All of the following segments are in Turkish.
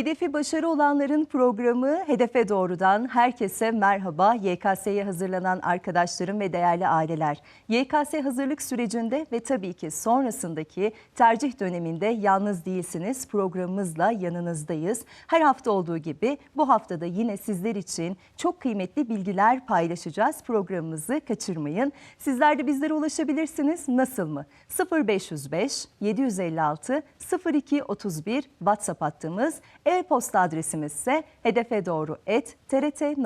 Hedefi başarı olanların programı Hedefe Doğru'dan herkese merhaba. YKS'ye hazırlanan arkadaşlarım ve değerli aileler. YKS hazırlık sürecinde ve tabii ki sonrasındaki tercih döneminde yalnız değilsiniz. Programımızla yanınızdayız. Her hafta olduğu gibi bu haftada yine sizler için çok kıymetli bilgiler paylaşacağız. Programımızı kaçırmayın. Sizler de bizlere ulaşabilirsiniz. Nasıl mı? 0505 756 0231 WhatsApp hattımız. E-posta adresimiz ise hedefe doğru et trt.net.tr.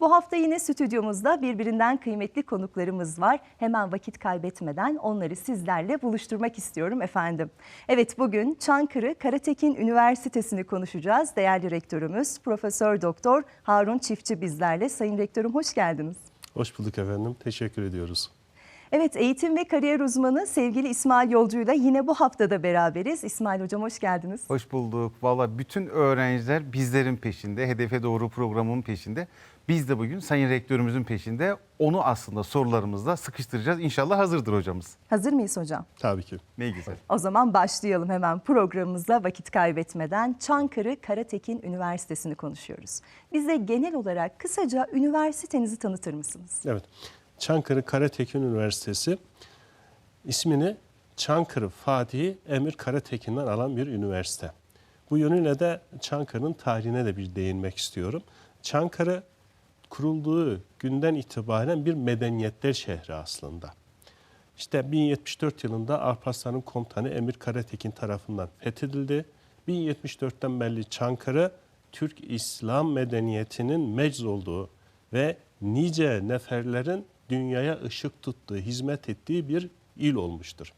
Bu hafta yine stüdyomuzda birbirinden kıymetli konuklarımız var. Hemen vakit kaybetmeden onları sizlerle buluşturmak istiyorum efendim. Evet bugün Çankırı Karatekin Üniversitesi'ni konuşacağız. Değerli rektörümüz Profesör Doktor Harun Çiftçi bizlerle. Sayın rektörüm hoş geldiniz. Hoş bulduk efendim. Teşekkür ediyoruz. Evet eğitim ve kariyer uzmanı sevgili İsmail Yolcu'yla yine bu haftada beraberiz. İsmail Hocam hoş geldiniz. Hoş bulduk. Valla bütün öğrenciler bizlerin peşinde, Hedefe Doğru programının peşinde. Biz de bugün Sayın Rektörümüzün peşinde. Onu aslında sorularımızla sıkıştıracağız. İnşallah hazırdır hocamız. Hazır mıyız hocam? Tabii ki. Ne güzel. O zaman başlayalım hemen programımıza vakit kaybetmeden. Çankırı Karatekin Üniversitesi'ni konuşuyoruz. Bize genel olarak kısaca üniversitenizi tanıtır mısınız? Evet. Çankırı Karatekin Üniversitesi ismini Çankırı Fatih Emir Karatekin'den alan bir üniversite. Bu yönüyle de Çankırı'nın tarihine de bir değinmek istiyorum. Çankırı kurulduğu günden itibaren bir medeniyetler şehri aslında. İşte 1074 yılında Alparslan'ın komutanı Emir Karatekin tarafından fethedildi. 1074'ten beri Çankırı Türk İslam medeniyetinin mecz olduğu ve nice neferlerin dünyaya ışık tuttuğu, hizmet ettiği bir il olmuştur.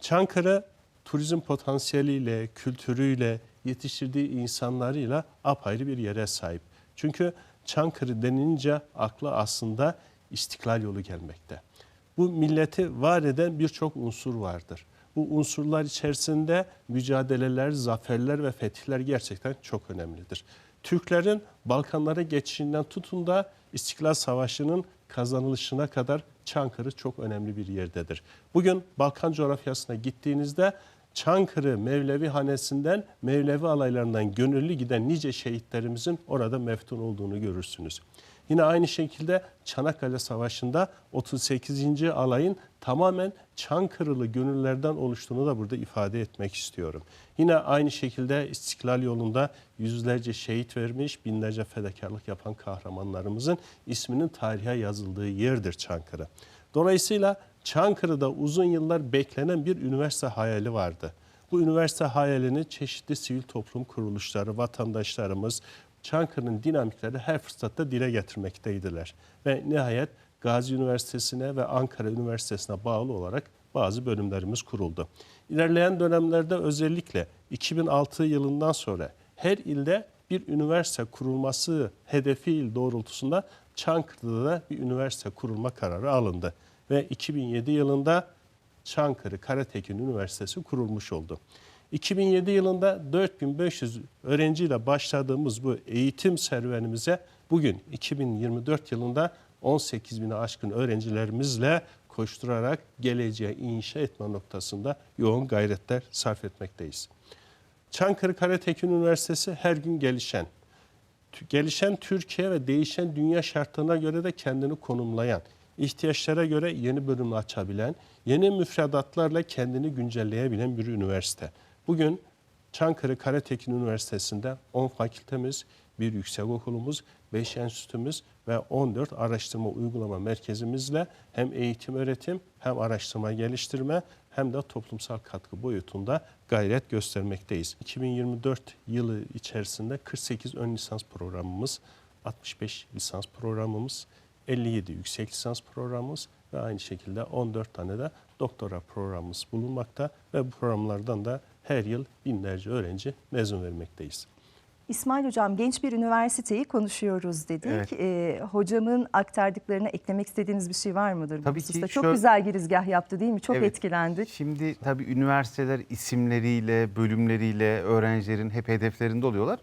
Çankırı turizm potansiyeliyle, kültürüyle, yetiştirdiği insanlarıyla apayrı bir yere sahip. Çünkü Çankırı denince akla aslında istiklal yolu gelmekte. Bu milleti var eden birçok unsur vardır. Bu unsurlar içerisinde mücadeleler, zaferler ve fetihler gerçekten çok önemlidir. Türklerin Balkanlara geçişinden tutun da İstiklal Savaşı'nın kazanılışına kadar Çankırı çok önemli bir yerdedir. Bugün Balkan coğrafyasına gittiğinizde Çankırı Mevlevi hanesinden, Mevlevi alaylarından gönüllü giden nice şehitlerimizin orada meftun olduğunu görürsünüz. Yine aynı şekilde Çanakkale Savaşı'nda 38. alayın tamamen Çankırılı gönüllerden oluştuğunu da burada ifade etmek istiyorum. Yine aynı şekilde İstiklal yolunda yüzlerce şehit vermiş, binlerce fedakarlık yapan kahramanlarımızın isminin tarihe yazıldığı yerdir Çankırı. Dolayısıyla Çankırı'da uzun yıllar beklenen bir üniversite hayali vardı. Bu üniversite hayalini çeşitli sivil toplum kuruluşları, vatandaşlarımız, Çankırı'nın dinamikleri her fırsatta dile getirmekteydiler. Ve nihayet Gazi Üniversitesi'ne ve Ankara Üniversitesi'ne bağlı olarak bazı bölümlerimiz kuruldu. İlerleyen dönemlerde özellikle 2006 yılından sonra her ilde bir üniversite kurulması hedefi il doğrultusunda Çankırı'da da bir üniversite kurulma kararı alındı. Ve 2007 yılında Çankırı Karatekin Üniversitesi kurulmuş oldu. 2007 yılında 4500 öğrenciyle başladığımız bu eğitim serüvenimize bugün 2024 yılında 18 bine aşkın öğrencilerimizle koşturarak geleceğe inşa etme noktasında yoğun gayretler sarf etmekteyiz. Çankırı Karatekin Üniversitesi her gün gelişen, gelişen Türkiye ve değişen dünya şartlarına göre de kendini konumlayan, ihtiyaçlara göre yeni bölümler açabilen, yeni müfredatlarla kendini güncelleyebilen bir üniversite. Bugün Çankırı Karatekin Üniversitesi'nde 10 fakültemiz, bir yüksek okulumuz, 5 enstitümüz ve 14 araştırma uygulama merkezimizle hem eğitim öğretim hem araştırma geliştirme hem de toplumsal katkı boyutunda gayret göstermekteyiz. 2024 yılı içerisinde 48 ön lisans programımız, 65 lisans programımız, 57 yüksek lisans programımız ve aynı şekilde 14 tane de doktora programımız bulunmakta ve bu programlardan da her yıl binlerce öğrenci mezun vermekteyiz. İsmail Hocam genç bir üniversiteyi konuşuyoruz dedik. Evet. Ee, hocamın aktardıklarına eklemek istediğiniz bir şey var mıdır? bu Tabii ki hususta? Çok şöyle- güzel girizgah yaptı değil mi? Çok Evet. etkilendik. Şimdi tabii üniversiteler isimleriyle, bölümleriyle öğrencilerin hep hedeflerinde oluyorlar.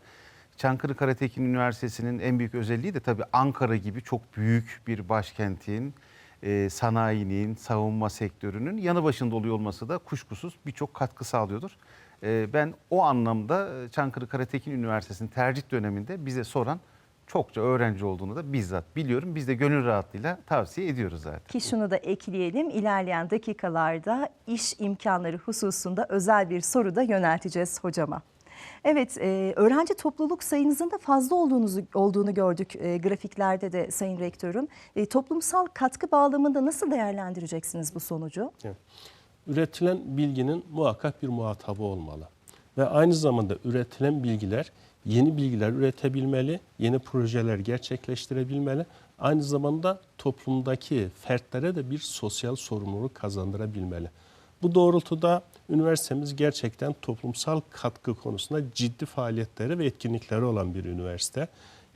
Çankırı Karatekin Üniversitesi'nin en büyük özelliği de tabii Ankara gibi çok büyük bir başkentin, e, sanayinin, savunma sektörünün yanı başında oluyor olması da kuşkusuz birçok katkı sağlıyordur. E, ben o anlamda e, Çankırı Karatekin Üniversitesi'nin tercih döneminde bize soran çokça öğrenci olduğunu da bizzat biliyorum. Biz de gönül rahatlığıyla tavsiye ediyoruz zaten. Ki şunu da ekleyelim, ilerleyen dakikalarda iş imkanları hususunda özel bir soru da yönelteceğiz hocama. Evet, e, öğrenci topluluk sayınızın da fazla olduğunuzu olduğunu gördük e, grafiklerde de Sayın Rektörüm. E, toplumsal katkı bağlamında nasıl değerlendireceksiniz bu sonucu? Üretilen bilginin muhakkak bir muhatabı olmalı. Ve aynı zamanda üretilen bilgiler yeni bilgiler üretebilmeli, yeni projeler gerçekleştirebilmeli. Aynı zamanda toplumdaki fertlere de bir sosyal sorumluluk kazandırabilmeli. Bu doğrultuda üniversitemiz gerçekten toplumsal katkı konusunda ciddi faaliyetleri ve etkinlikleri olan bir üniversite.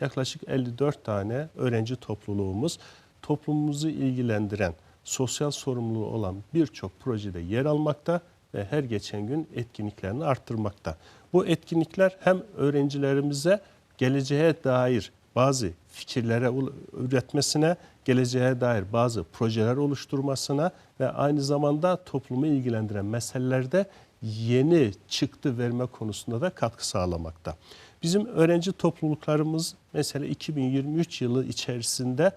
Yaklaşık 54 tane öğrenci topluluğumuz toplumumuzu ilgilendiren, sosyal sorumluluğu olan birçok projede yer almakta ve her geçen gün etkinliklerini arttırmakta. Bu etkinlikler hem öğrencilerimize geleceğe dair bazı fikirlere üretmesine, geleceğe dair bazı projeler oluşturmasına ve aynı zamanda toplumu ilgilendiren meselelerde yeni çıktı verme konusunda da katkı sağlamakta. Bizim öğrenci topluluklarımız mesela 2023 yılı içerisinde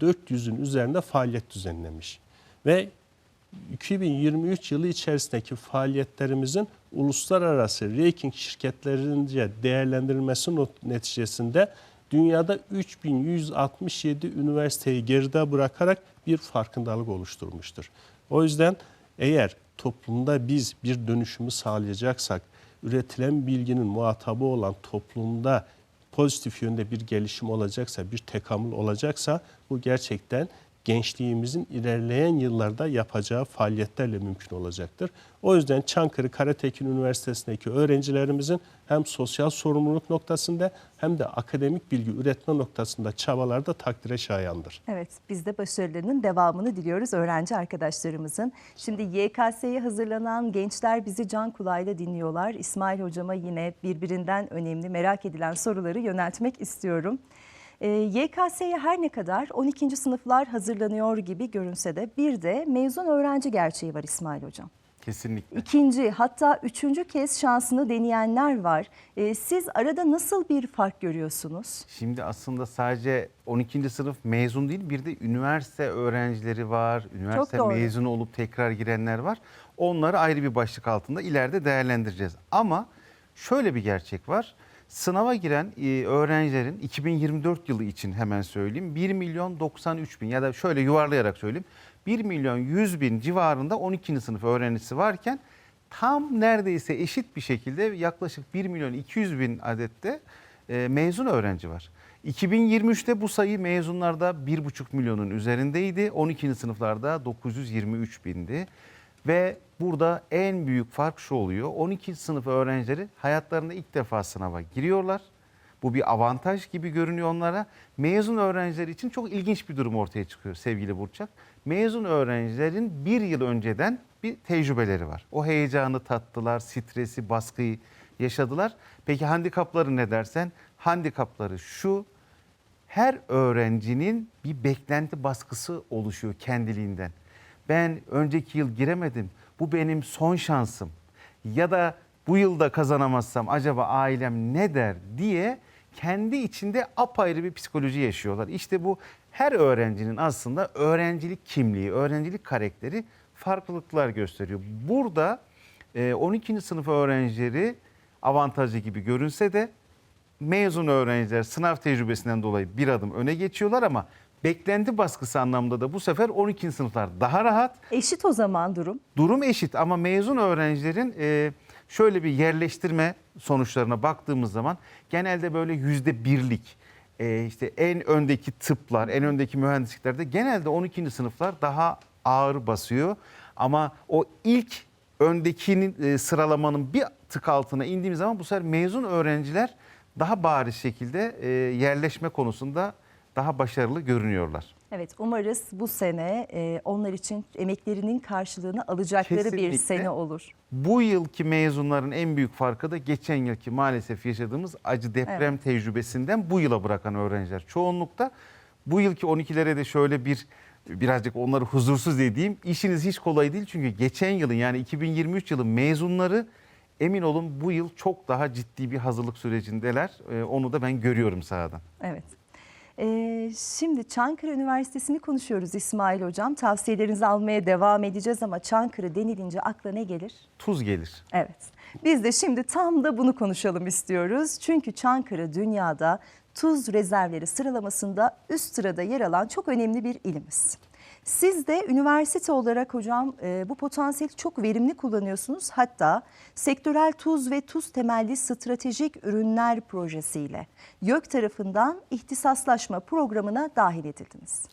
400'ün üzerinde faaliyet düzenlemiş. Ve 2023 yılı içerisindeki faaliyetlerimizin uluslararası ranking şirketlerince değerlendirilmesi neticesinde dünyada 3167 üniversiteyi geride bırakarak bir farkındalık oluşturmuştur. O yüzden eğer toplumda biz bir dönüşümü sağlayacaksak, üretilen bilginin muhatabı olan toplumda pozitif yönde bir gelişim olacaksa, bir tekamül olacaksa bu gerçekten gençliğimizin ilerleyen yıllarda yapacağı faaliyetlerle mümkün olacaktır. O yüzden Çankırı Karatekin Üniversitesi'ndeki öğrencilerimizin hem sosyal sorumluluk noktasında hem de akademik bilgi üretme noktasında çabalar da takdire şayandır. Evet, biz de başarılarının devamını diliyoruz öğrenci arkadaşlarımızın. Şimdi YKS'ye hazırlanan gençler bizi can kulağıyla dinliyorlar. İsmail hocama yine birbirinden önemli merak edilen soruları yöneltmek istiyorum. Ee, YKS'ye her ne kadar 12. sınıflar hazırlanıyor gibi görünse de bir de mezun öğrenci gerçeği var İsmail hocam. Kesinlikle. İkinci hatta üçüncü kez şansını deneyenler var. Ee, siz arada nasıl bir fark görüyorsunuz? Şimdi aslında sadece 12. sınıf mezun değil bir de üniversite öğrencileri var. Üniversite doğru. mezunu olup tekrar girenler var. Onları ayrı bir başlık altında ileride değerlendireceğiz. Ama şöyle bir gerçek var. Sınava giren e, öğrencilerin 2024 yılı için hemen söyleyeyim 1 milyon 93 bin ya da şöyle yuvarlayarak söyleyeyim 1 milyon 100 bin civarında 12. sınıf öğrencisi varken tam neredeyse eşit bir şekilde yaklaşık 1 milyon 200 bin adette e, mezun öğrenci var. 2023'te bu sayı mezunlarda 1,5 milyonun üzerindeydi. 12. sınıflarda 923 bindi. Ve burada en büyük fark şu oluyor. 12. sınıf öğrencileri hayatlarında ilk defa sınava giriyorlar. Bu bir avantaj gibi görünüyor onlara. Mezun öğrenciler için çok ilginç bir durum ortaya çıkıyor sevgili Burçak. Mezun öğrencilerin bir yıl önceden bir tecrübeleri var. O heyecanı tattılar, stresi, baskıyı yaşadılar. Peki handikapları ne dersen? Handikapları şu, her öğrencinin bir beklenti baskısı oluşuyor kendiliğinden. Ben önceki yıl giremedim. Bu benim son şansım. Ya da bu yılda kazanamazsam acaba ailem ne der diye kendi içinde apayrı bir psikoloji yaşıyorlar. İşte bu her öğrencinin aslında öğrencilik kimliği, öğrencilik karakteri farklılıklar gösteriyor. Burada e, 12. sınıf öğrencileri avantajlı gibi görünse de mezun öğrenciler sınav tecrübesinden dolayı bir adım öne geçiyorlar ama beklenti baskısı anlamında da bu sefer 12. sınıflar daha rahat. Eşit o zaman durum. Durum eşit ama mezun öğrencilerin e, şöyle bir yerleştirme sonuçlarına baktığımız zaman genelde böyle yüzde birlik e, işte en öndeki tıplar, en öndeki mühendisliklerde genelde 12. sınıflar daha ağır basıyor. Ama o ilk öndekinin e, sıralamanın bir tık altına indiğimiz zaman bu sefer mezun öğrenciler daha bariz şekilde e, yerleşme konusunda daha başarılı görünüyorlar. Evet umarız bu sene e, onlar için emeklerinin karşılığını alacakları bir Kesinlikle. sene olur. Bu yılki mezunların en büyük farkı da geçen yılki maalesef yaşadığımız acı deprem tecrübesinden bu yıla bırakan öğrenciler. Çoğunlukta bu yılki 12'lere de şöyle bir birazcık onları huzursuz dediğim işiniz hiç kolay değil. Çünkü geçen yılın yani 2023 yılı mezunları Emin olun bu yıl çok daha ciddi bir hazırlık sürecindeler. E, onu da ben görüyorum sahadan. Evet. Ee, şimdi Çankırı Üniversitesi'ni konuşuyoruz İsmail Hocam. Tavsiyelerinizi almaya devam edeceğiz ama Çankırı denilince akla ne gelir? Tuz gelir. Evet. Biz de şimdi tam da bunu konuşalım istiyoruz. Çünkü Çankırı dünyada tuz rezervleri sıralamasında üst sırada yer alan çok önemli bir ilimiz. Siz de üniversite olarak hocam e, bu potansiyeli çok verimli kullanıyorsunuz. Hatta sektörel tuz ve tuz temelli stratejik ürünler projesiyle YÖK tarafından ihtisaslaşma programına dahil edildiniz.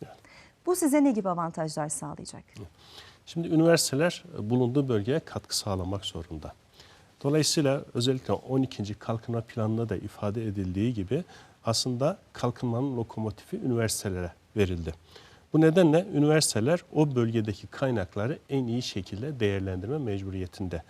Bu size ne gibi avantajlar sağlayacak? Şimdi üniversiteler e, bulunduğu bölgeye katkı sağlamak zorunda. Dolayısıyla özellikle 12. kalkınma planında da ifade edildiği gibi aslında kalkınmanın lokomotifi üniversitelere verildi. Bu nedenle üniversiteler o bölgedeki kaynakları en iyi şekilde değerlendirme mecburiyetinde.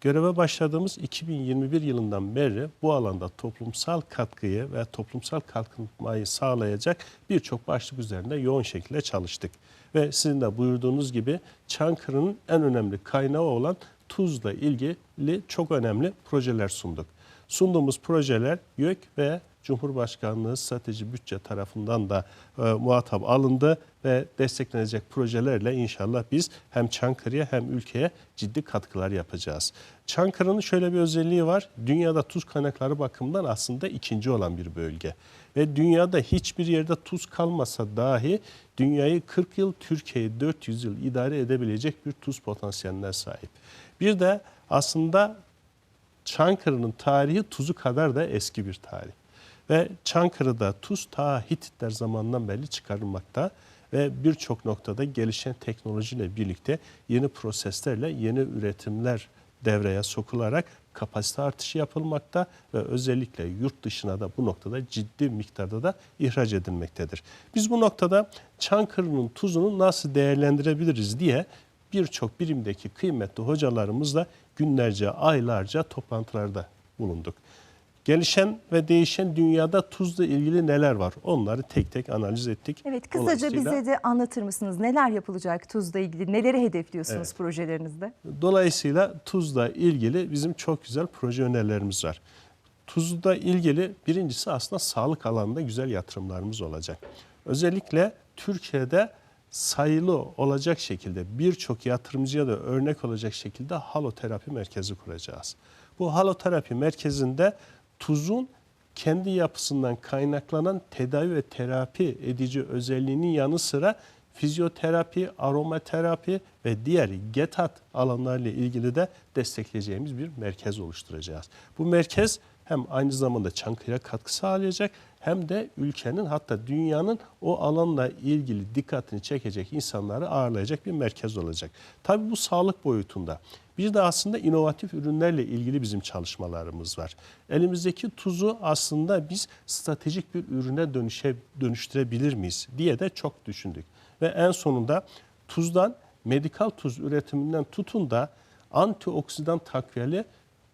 Göreve başladığımız 2021 yılından beri bu alanda toplumsal katkıyı ve toplumsal kalkınmayı sağlayacak birçok başlık üzerinde yoğun şekilde çalıştık. Ve sizin de buyurduğunuz gibi Çankırı'nın en önemli kaynağı olan tuzla ilgili çok önemli projeler sunduk. Sunduğumuz projeler YÖK ve Cumhurbaşkanlığı Strateji Bütçe tarafından da e, muhatap alındı ve desteklenecek projelerle inşallah biz hem Çankırı'ya hem ülkeye ciddi katkılar yapacağız. Çankırı'nın şöyle bir özelliği var. Dünyada tuz kaynakları bakımından aslında ikinci olan bir bölge. Ve dünyada hiçbir yerde tuz kalmasa dahi dünyayı 40 yıl, Türkiye'yi 400 yıl idare edebilecek bir tuz potansiyeline sahip. Bir de aslında Çankırı'nın tarihi tuzu kadar da eski bir tarih. Ve Çankırı'da tuz ta Hititler zamanından beri çıkarılmakta ve birçok noktada gelişen teknolojiyle birlikte yeni proseslerle yeni üretimler devreye sokularak kapasite artışı yapılmakta ve özellikle yurt dışına da bu noktada ciddi miktarda da ihraç edilmektedir. Biz bu noktada Çankırı'nın tuzunu nasıl değerlendirebiliriz diye birçok birimdeki kıymetli hocalarımızla günlerce, aylarca toplantılarda bulunduk. Gelişen ve değişen dünyada tuzla ilgili neler var? Onları tek tek analiz ettik. Evet kısaca bize de anlatır mısınız? Neler yapılacak tuzla ilgili? Neleri hedefliyorsunuz Evet. projelerinizde? Dolayısıyla tuzla ilgili bizim çok güzel proje önerilerimiz var. Tuzla ilgili birincisi aslında sağlık alanında güzel yatırımlarımız olacak. Özellikle Türkiye'de sayılı olacak şekilde birçok yatırımcıya da örnek olacak şekilde haloterapi merkezi kuracağız. Bu haloterapi merkezinde tuzun kendi yapısından kaynaklanan tedavi ve terapi edici özelliğinin yanı sıra fizyoterapi, aromaterapi ve diğer GETAT alanlarıyla ilgili de destekleyeceğimiz bir merkez oluşturacağız. Bu merkez hem aynı zamanda Çankırı'ya katkı sağlayacak hem de ülkenin hatta dünyanın o alanla ilgili dikkatini çekecek insanları ağırlayacak bir merkez olacak. Tabii bu sağlık boyutunda. Bir de aslında inovatif ürünlerle ilgili bizim çalışmalarımız var. Elimizdeki tuzu aslında biz stratejik bir ürüne dönüşe, dönüştürebilir miyiz diye de çok düşündük. Ve en sonunda tuzdan, medikal tuz üretiminden tutun da antioksidan takviyeli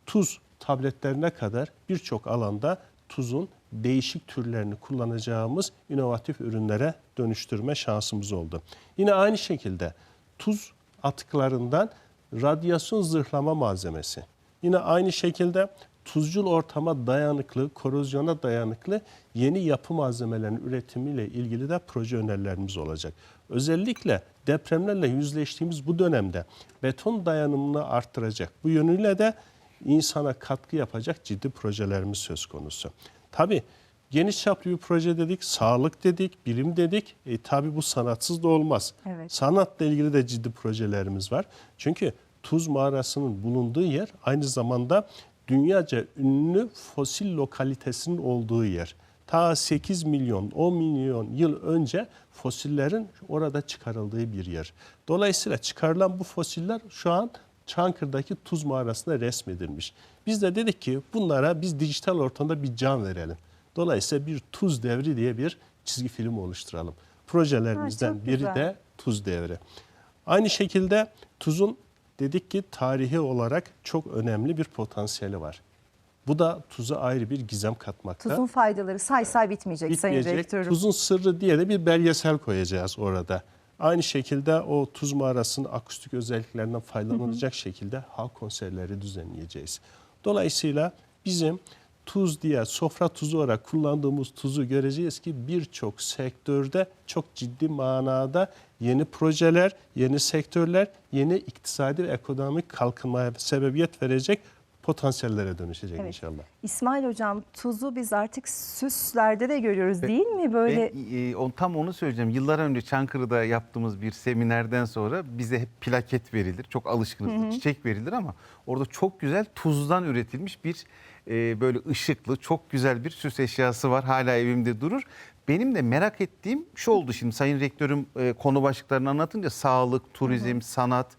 tuz tabletlerine kadar birçok alanda tuzun değişik türlerini kullanacağımız inovatif ürünlere dönüştürme şansımız oldu. Yine aynı şekilde tuz atıklarından radyasyon zırhlama malzemesi. Yine aynı şekilde tuzcul ortama dayanıklı, korozyona dayanıklı yeni yapı malzemelerinin üretimiyle ilgili de proje önerilerimiz olacak. Özellikle depremlerle yüzleştiğimiz bu dönemde beton dayanımını arttıracak. Bu yönüyle de insana katkı yapacak ciddi projelerimiz söz konusu. Tabii geniş çaplı bir proje dedik, sağlık dedik, bilim dedik. E, tabii bu sanatsız da olmaz. Evet. Sanatla ilgili de ciddi projelerimiz var. Çünkü Tuz Mağarası'nın bulunduğu yer aynı zamanda dünyaca ünlü fosil lokalitesinin olduğu yer. Ta 8 milyon, 10 milyon yıl önce fosillerin orada çıkarıldığı bir yer. Dolayısıyla çıkarılan bu fosiller şu an Çankırı'daki tuz mağarasında resmedilmiş. Biz de dedik ki bunlara biz dijital ortamda bir can verelim. Dolayısıyla bir tuz devri diye bir çizgi film oluşturalım. Projelerimizden Ha, biri güzel. de tuz devri. Aynı şekilde tuzun dedik ki tarihi olarak çok önemli bir potansiyeli var. Bu da tuza ayrı bir gizem katmakta. Tuzun faydaları say say bitmeyecek, Sayın Bitmeyecek. Rektörüm. Tuzun sırrı diye de bir belgesel koyacağız orada. Aynı şekilde o tuz mağarasının akustik özelliklerinden faydalanacak şekilde halk konserleri düzenleyeceğiz. Dolayısıyla bizim tuz diye sofra tuzu olarak kullandığımız tuzu göreceğiz ki birçok sektörde çok ciddi manada yeni projeler, yeni sektörler, yeni iktisadi ve ekonomik kalkınmaya sebebiyet verecek potansiyellere dönüşecek Evet. inşallah. İsmail Hocam tuzu biz artık süslerde de görüyoruz değil mi? Böyle Ben, e, on- tam onu söyleyeceğim. Yıllar önce Çankırı'da yaptığımız bir seminerden sonra bize hep plaket verilir. Çok alışkınız. Çiçek verilir ama orada çok güzel tuzdan üretilmiş bir e, böyle ışıklı, çok güzel bir süs eşyası var. Hala evimde durur. Benim de merak ettiğim şu oldu şimdi Sayın Rektörüm e, konu başlıklarını anlatınca sağlık, turizm, sanat.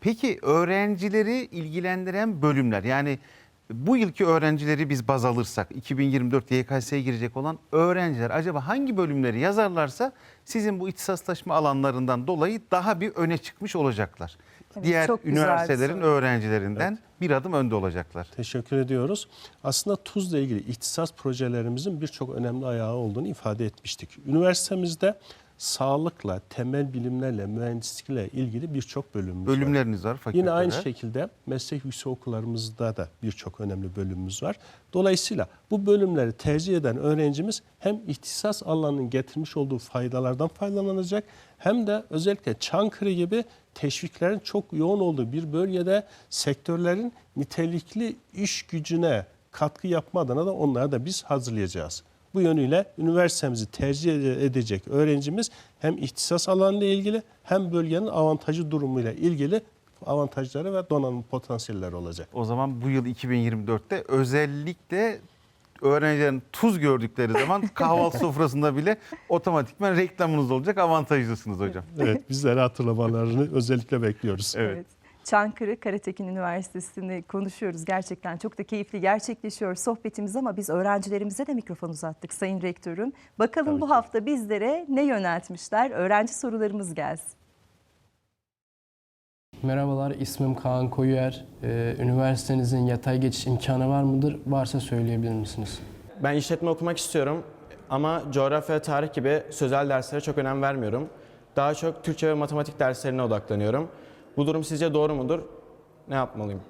Peki öğrencileri ilgilendiren bölümler yani bu yılki öğrencileri biz baz alırsak 2024 YKS'ye girecek olan öğrenciler acaba hangi bölümleri yazarlarsa sizin bu ihtisaslaşma alanlarından dolayı daha bir öne çıkmış olacaklar. Evet, Diğer üniversitelerin öğrencilerinden bir adım önde olacaklar. Teşekkür ediyoruz. Aslında tuzla ilgili ihtisas projelerimizin birçok önemli ayağı olduğunu ifade etmiştik. Üniversitemizde sağlıkla, temel bilimlerle, mühendislikle ilgili birçok bölümümüz var. Bölümleriniz var fakülteler. Yine aynı şekilde meslek yüksek okullarımızda da birçok önemli bölümümüz var. Dolayısıyla bu bölümleri tercih eden öğrencimiz hem ihtisas alanının getirmiş olduğu faydalardan faydalanacak hem de özellikle Çankırı gibi teşviklerin çok yoğun olduğu bir bölgede sektörlerin nitelikli iş gücüne katkı yapma adına da onları da biz hazırlayacağız. Bu yönüyle üniversitemizi tercih edecek öğrencimiz hem ihtisas alanıyla ilgili hem bölgenin avantajı durumuyla ilgili avantajları ve donanım potansiyelleri olacak. O zaman bu yıl 2024'te özellikle öğrencilerin tuz gördükleri zaman kahvaltı sofrasında bile otomatikman reklamınız olacak avantajlısınız hocam. Evet bizleri hatırlamalarını özellikle bekliyoruz. Evet. Çankırı Karatekin Üniversitesi'ni konuşuyoruz. Gerçekten çok da keyifli gerçekleşiyor sohbetimiz ama biz öğrencilerimize de mikrofon uzattık Sayın Rektörüm. Bakalım Tabii bu ki. hafta bizlere ne yöneltmişler? Öğrenci sorularımız gelsin. Merhabalar, ismim Kaan Koyuer. Ee, üniversitenizin yatay geçiş imkanı var mıdır? Varsa söyleyebilir misiniz? Ben işletme okumak istiyorum ama coğrafya ve tarih gibi sözel derslere çok önem vermiyorum. Daha çok Türkçe ve matematik derslerine odaklanıyorum. Bu durum sizce doğru mudur? Ne yapmalıyım?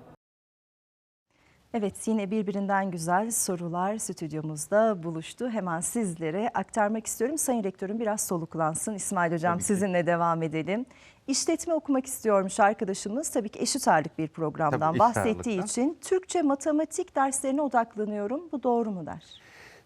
Evet yine birbirinden güzel sorular stüdyomuzda buluştu. Hemen sizlere aktarmak istiyorum. Sayın Rektörüm biraz soluklansın. İsmail Hocam Tabii ki. sizinle devam edelim. İşletme okumak istiyormuş arkadaşımız. Tabii ki eşit ağırlık bir programdan Tabii, bahsettiği için Türkçe matematik derslerine odaklanıyorum. Bu doğru mu der?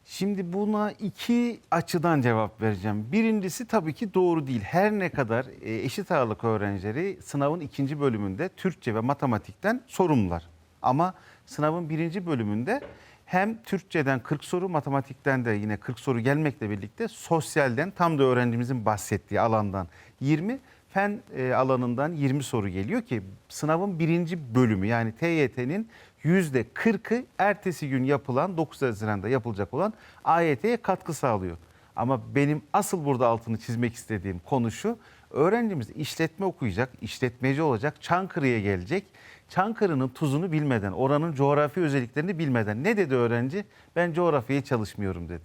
Şimdi buna iki açıdan cevap vereceğim. Birincisi tabii ki doğru değil. Her ne kadar e, eşit ağırlık öğrencileri sınavın ikinci bölümünde Türkçe ve matematikten sorumlular. Ama sınavın birinci bölümünde hem Türkçeden 40 soru, matematikten de yine 40 soru gelmekle birlikte sosyalden tam da öğrencimizin bahsettiği alandan 20, fen e, alanından 20 soru geliyor ki sınavın birinci bölümü yani TYT'nin 40'ı ertesi gün yapılan 9 Haziran'da yapılacak olan AYT'ye katkı sağlıyor. Ama benim asıl burada altını çizmek istediğim konu şu. Öğrencimiz işletme okuyacak, işletmeci olacak, Çankırı'ya gelecek. Çankırı'nın tuzunu bilmeden, oranın coğrafi özelliklerini bilmeden ne dedi öğrenci? Ben coğrafyaya çalışmıyorum dedi.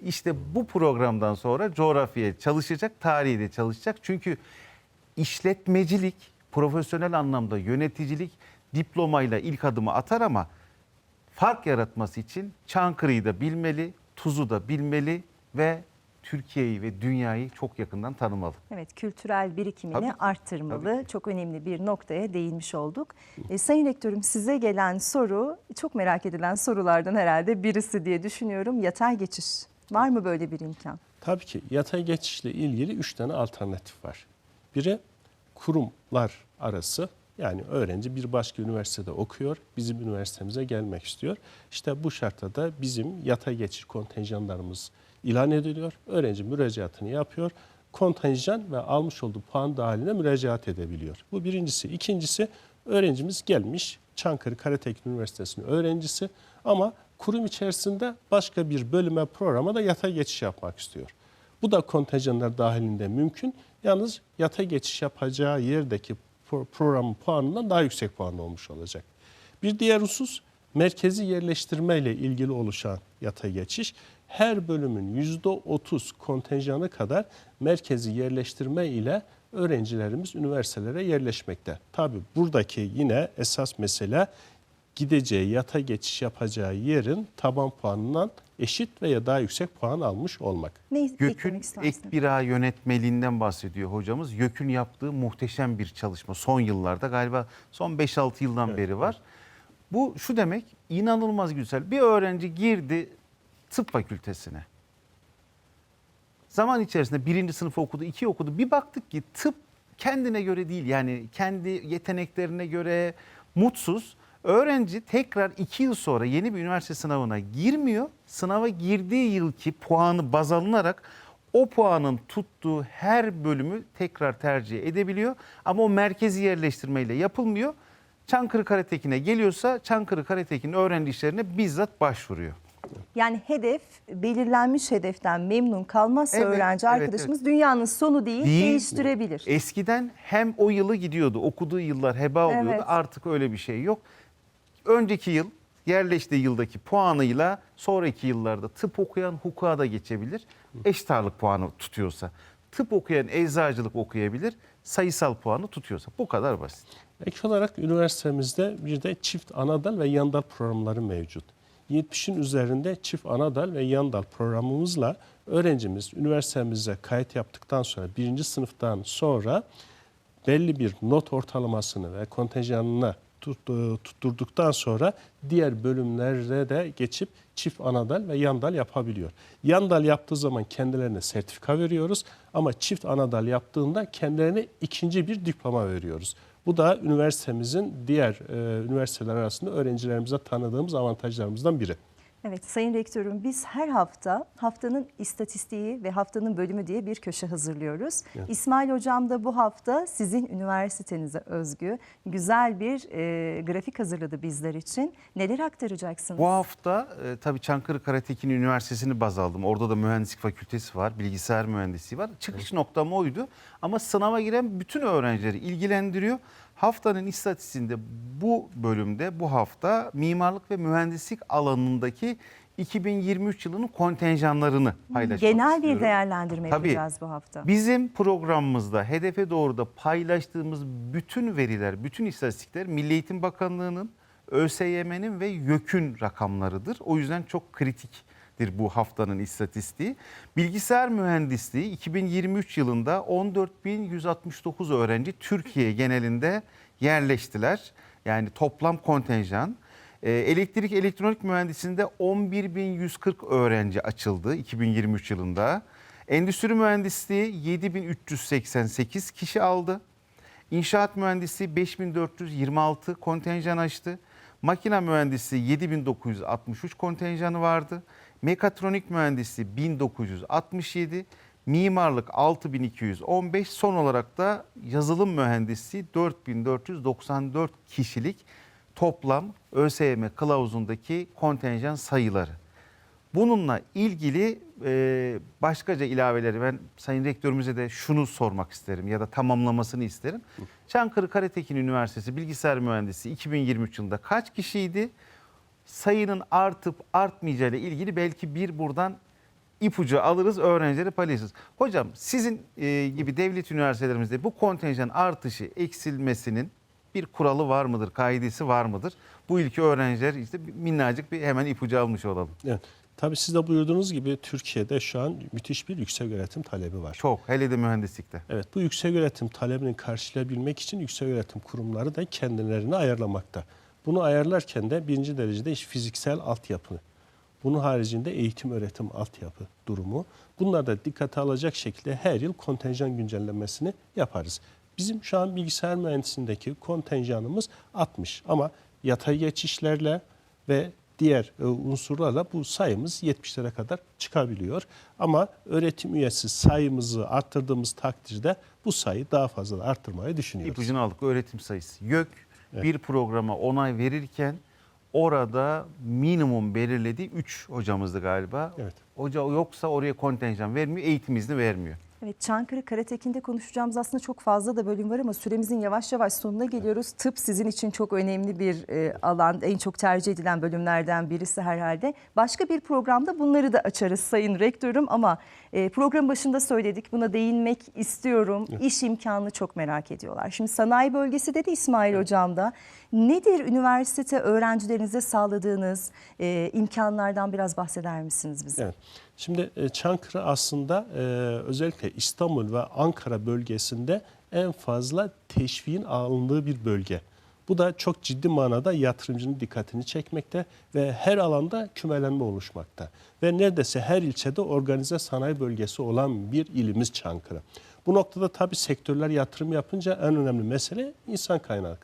İşte bu programdan sonra coğrafyaya çalışacak, tarihi de çalışacak. Çünkü işletmecilik, profesyonel anlamda yöneticilik diplomayla ilk adımı atar ama fark yaratması için Çankırı'yı da bilmeli, tuzu da bilmeli ve Türkiye'yi ve dünyayı çok yakından tanımalı. Evet, kültürel birikimini Tabii arttırmalı. tabii Çok önemli bir noktaya değinmiş olduk. E, Sayın Rektörüm size gelen soru çok merak edilen sorulardan herhalde birisi diye düşünüyorum. Yatay geçiş. Var mı böyle bir imkan? Tabii ki yatay geçişle ilgili üç tane alternatif var. Biri kurumlar arası yani öğrenci bir başka üniversitede okuyor, bizim üniversitemize gelmek istiyor. İşte bu şartta da bizim yatay geçiş kontenjanlarımız ilan ediliyor. Öğrenci müracaatını yapıyor. Kontenjan ve almış olduğu puan dahiline müracaat edebiliyor. Bu birincisi. İkincisi öğrencimiz gelmiş Çankırı Karatekin Üniversitesi'nin öğrencisi ama kurum içerisinde başka bir bölüme programa da yatay geçiş yapmak istiyor. Bu da kontenjanlar dahilinde mümkün. Yalnız yatay geçiş yapacağı yerdeki programın puanından daha yüksek puan olmuş olacak. Bir diğer husus merkezi yerleştirme ile ilgili oluşan yatay geçiş. Her bölümün %30 kontenjanı kadar merkezi yerleştirme ile öğrencilerimiz üniversitelere yerleşmekte. Tabi buradaki yine esas mesele gideceği, yata geçiş yapacağı yerin taban puanından eşit veya daha yüksek puan almış olmak. Ne YÖK'ün eklemek istersiniz? ek bira yönetmeliğinden bahsediyor hocamız. YÖK'ün yaptığı muhteşem bir çalışma son yıllarda galiba son 5-6 yıldan beri var. Bu şu demek inanılmaz güzel. Bir öğrenci girdi tıp fakültesine. Zaman içerisinde birinci sınıf okudu, iki okudu. Bir baktık ki tıp kendine göre değil yani kendi yeteneklerine göre mutsuz. Öğrenci tekrar iki yıl sonra yeni bir üniversite sınavına girmiyor. Sınava girdiği yılki puanı baz alınarak o puanın tuttuğu her bölümü tekrar tercih edebiliyor. Ama o merkezi yerleştirmeyle yapılmıyor. Çankırı Karatekin'e geliyorsa Çankırı Karatekin öğrenci işlerine bizzat başvuruyor. Yani hedef belirlenmiş hedeften memnun kalmazsa Evet, öğrenci evet, arkadaşımız dünyanın sonu değil, Değil. değiştirebilir. Eskiden hem o yılı gidiyordu, okuduğu yıllar heba oluyordu. Evet. Artık öyle bir şey yok. Önceki yıl yerleştiği yıldaki puanıyla sonraki yıllarda tıp okuyan hukuka da geçebilir. Eşit ağırlık puanı tutuyorsa. Tıp okuyan eczacılık okuyabilir. Sayısal puanı tutuyorsa. Bu kadar basit. Ek olarak üniversitemizde bir de çift anadal ve yandal programları mevcut. 70'in üzerinde çift anadal ve yandal programımızla öğrencimiz üniversitemize kayıt yaptıktan sonra birinci sınıftan sonra belli bir not ortalamasını ve kontenjanına e, tutturduktan sonra diğer bölümlere de geçip çift anadal ve yandal yapabiliyor. Yandal yaptığı zaman kendilerine sertifika veriyoruz ama çift anadal yaptığında kendilerine ikinci bir diploma veriyoruz. Bu da üniversitemizin diğer e, üniversiteler arasında öğrencilerimize tanıdığımız avantajlarımızdan biri. Evet Sayın Rektörüm biz her hafta haftanın istatistiği ve haftanın bölümü diye bir köşe hazırlıyoruz. İsmail Hocam da bu hafta sizin üniversitenize özgü güzel bir e, grafik hazırladı bizler için. Neler aktaracaksınız? Bu hafta e, tabii Çankırı Karatekin Üniversitesi'ni baz aldım. Orada da mühendislik fakültesi var, bilgisayar mühendisliği var. Çıkış noktam oydu. Ama sınava giren bütün öğrencileri ilgilendiriyor. Haftanın istatistiğinde bu bölümde bu hafta mimarlık ve mühendislik alanındaki 2023 yılının kontenjanlarını paylaşmak Genel bir istiyorum. değerlendirme Tabii. yapacağız bu hafta. Bizim programımızda hedefe doğru da paylaştığımız bütün veriler, bütün istatistikler Milli Eğitim Bakanlığı'nın, ÖSYM'nin ve YÖK'ün rakamlarıdır. O yüzden çok kritiktir bu haftanın istatistiği. Bilgisayar mühendisliği 2023 yılında 14.169 öğrenci Türkiye genelinde yerleştiler. Yani toplam kontenjan. Ee, Elektrik elektronik mühendisliğinde 11.140 öğrenci açıldı 2023 yılında. Endüstri mühendisliği 7388 kişi aldı. İnşaat mühendisliği 5426 kontenjan açtı. Makine mühendisliği 7963 kontenjanı vardı. Mekatronik mühendisliği 1967. Mimarlık 6215. Son olarak da yazılım mühendisliği 4494 kişilik toplam ÖSYM kılavuzundaki kontenjan sayıları. Bununla ilgili e, başkaca ilaveleri ben Sayın Rektörümüze de şunu sormak isterim ya da tamamlamasını isterim. Çankırı Karatekin Üniversitesi Bilgisayar Mühendisi 2023 yılında kaç kişiydi? Sayının artıp artmayacağı ile ilgili belki bir buradan ipucu alırız, öğrencilere paylaşırız. Hocam sizin e, gibi devlet üniversitelerimizde bu kontenjan artışı, eksilmesinin bir kuralı var mıdır, kaidesi var mıdır? Bu ilki öğrenciler işte minnacık bir hemen ipucu almış olalım. Evet. Tabii siz de buyurduğunuz gibi Türkiye'de şu an müthiş bir yüksek öğretim talebi var. Çok, hele de mühendislikte. Evet bu yüksek öğretim talebini karşılayabilmek için yüksek öğretim kurumları da kendilerini ayarlamakta. Bunu ayarlarken de birinci derecede iş fiziksel altyapı. Bunun haricinde eğitim öğretim altyapı durumu. Bunlar da dikkate alacak şekilde her yıl kontenjan güncellemesini yaparız. Bizim şu an bilgisayar mühendisindeki kontenjanımız 60 ama yatay geçişlerle ve diğer e, unsurlarla bu sayımız 70'lere kadar çıkabiliyor. Ama öğretim üyesi sayımızı arttırdığımız takdirde bu sayı daha fazla arttırmayı düşünüyoruz. İpucunu aldık öğretim sayısı. YÖK bir programa onay verirken orada minimum belirlediği 3 hocamızdı galiba. Evet. Hoca yoksa oraya kontenjan vermiyor, eğitim izni vermiyor. Evet Çankırı Karatekin'de konuşacağımız aslında çok fazla da bölüm var ama süremizin yavaş yavaş sonuna geliyoruz. Tıp sizin için çok önemli bir e, alan, en çok tercih edilen bölümlerden birisi herhalde. Başka bir programda bunları da açarız Sayın Rektörüm ama e, program başında söyledik buna değinmek istiyorum. İş imkanını çok merak ediyorlar. Şimdi sanayi bölgesi dedi İsmail Hocam da. Nedir üniversite öğrencilerinize sağladığınız e, imkanlardan biraz bahseder misiniz bize? Evet. Şimdi e, Çankırı aslında e, özellikle İstanbul ve Ankara bölgesinde en fazla teşviğin alındığı bir bölge. Bu da çok ciddi manada yatırımcının dikkatini çekmekte ve her alanda kümelenme oluşmakta. Ve neredeyse her ilçede organize sanayi bölgesi olan bir ilimiz Çankırı. Bu noktada tabii sektörler yatırım yapınca en önemli mesele insan kaynağı,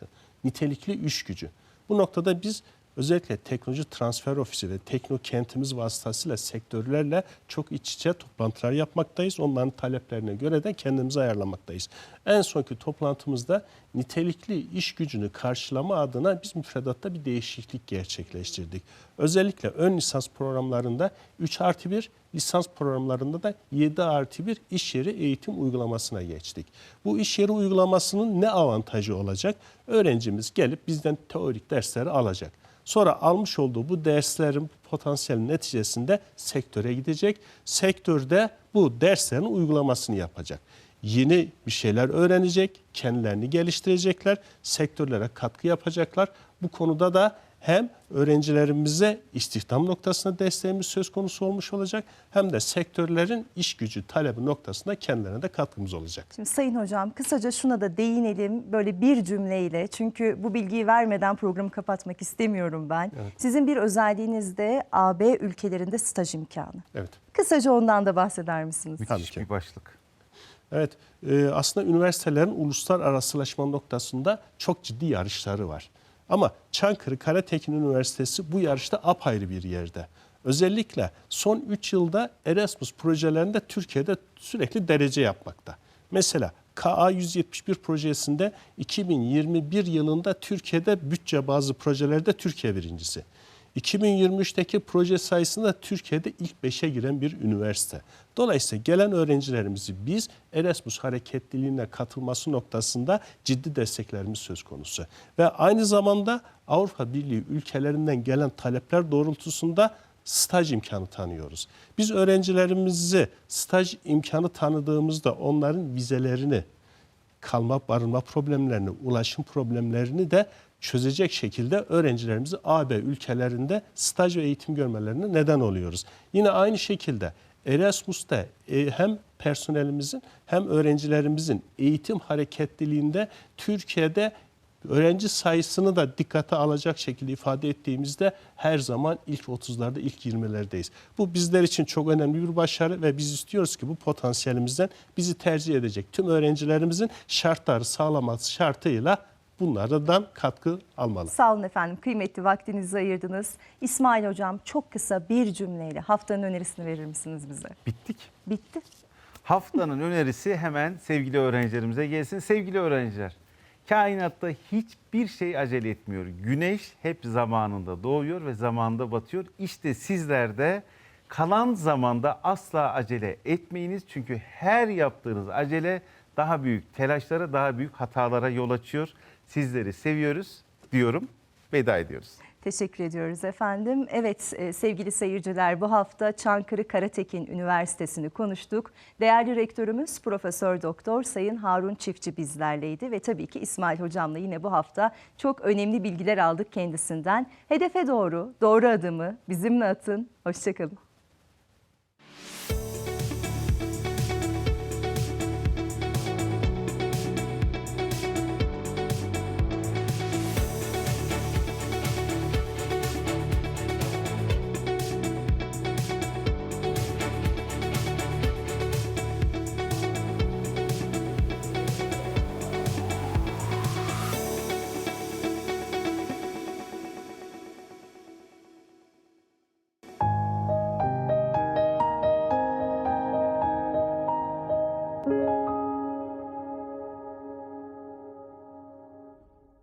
nitelikli iş gücü. Bu noktada biz özellikle teknoloji transfer ofisi ve teknokentimiz vasıtasıyla sektörlerle çok iç içe toplantılar yapmaktayız. Onların taleplerine göre de kendimizi ayarlamaktayız. En sonki toplantımızda nitelikli iş gücünü karşılama adına biz müfredatta bir değişiklik gerçekleştirdik. Özellikle ön lisans programlarında 3 artı 1, lisans programlarında da 7 artı 1 iş yeri eğitim uygulamasına geçtik. Bu iş yeri uygulamasının ne avantajı olacak? Öğrencimiz gelip bizden teorik dersleri alacak. Sonra almış olduğu bu derslerin potansiyel neticesinde sektöre gidecek. Sektörde bu derslerin uygulamasını yapacak. Yeni bir şeyler öğrenecek, kendilerini geliştirecekler, sektörlere katkı yapacaklar. Bu konuda da hem öğrencilerimize istihdam noktasında desteğimiz söz konusu olmuş olacak hem de sektörlerin iş gücü talebi noktasında kendilerine de katkımız olacak. Şimdi Sayın Hocam kısaca şuna da değinelim böyle bir cümleyle. Çünkü bu bilgiyi vermeden programı kapatmak istemiyorum ben. Sizin bir özelliğiniz de AB ülkelerinde staj imkanı. Evet. Kısaca ondan da bahseder misiniz? Tabii Müthiş ki. bir başlık. Evet, e, aslında üniversitelerin uluslararasılaşma noktasında çok ciddi yarışları var. Ama Çankırı Karatekin Üniversitesi bu yarışta apayrı bir yerde. Özellikle son 3 yılda Erasmus projelerinde Türkiye'de sürekli derece yapmakta. Mesela KA 171 projesinde 2021 yılında Türkiye'de bütçe bazı projelerde Türkiye birincisi. 2023'teki proje sayısında Türkiye'de ilk 5'e giren bir üniversite. Dolayısıyla gelen öğrencilerimizi biz Erasmus hareketliliğine katılması noktasında ciddi desteklerimiz söz konusu. Ve aynı zamanda Avrupa Birliği ülkelerinden gelen talepler doğrultusunda staj imkanı tanıyoruz. Biz öğrencilerimizi staj imkanı tanıdığımızda onların vizelerini, kalma barınma problemlerini, ulaşım problemlerini de çözecek şekilde öğrencilerimizi AB ülkelerinde staj ve eğitim görmelerine neden oluyoruz. Yine aynı şekilde Erasmus'ta e, hem personelimizin hem öğrencilerimizin eğitim hareketliliğinde Türkiye'de öğrenci sayısını da dikkate alacak şekilde ifade ettiğimizde her zaman ilk 30'larda ilk 20'lerdeyiz. Bu bizler için çok önemli bir başarı ve biz istiyoruz ki bu potansiyelimizden bizi tercih edecek tüm öğrencilerimizin şartları sağlaması şartıyla bunlardan katkı almalı. Sağ olun efendim. Kıymetli vaktinizi ayırdınız. İsmail Hocam çok kısa bir cümleyle haftanın önerisini verir misiniz bize? Bittik. Bitti. Haftanın önerisi hemen sevgili öğrencilerimize gelsin. Sevgili öğrenciler, kainatta hiçbir şey acele etmiyor. Güneş hep zamanında doğuyor ve zamanında batıyor. İşte sizler de kalan zamanda asla acele etmeyiniz. Çünkü her yaptığınız acele daha büyük telaşlara, daha büyük hatalara yol açıyor. Sizleri seviyoruz diyorum. Veda ediyoruz. Teşekkür ediyoruz efendim. Evet e, sevgili seyirciler bu hafta Çankırı Karatekin Üniversitesi'ni konuştuk. Değerli rektörümüz Profesör Doktor Sayın Harun Çiftçi bizlerleydi ve tabii ki İsmail Hocam'la yine bu hafta çok önemli bilgiler aldık kendisinden. Hedefe doğru, doğru adımı bizimle atın. Hoşçakalın.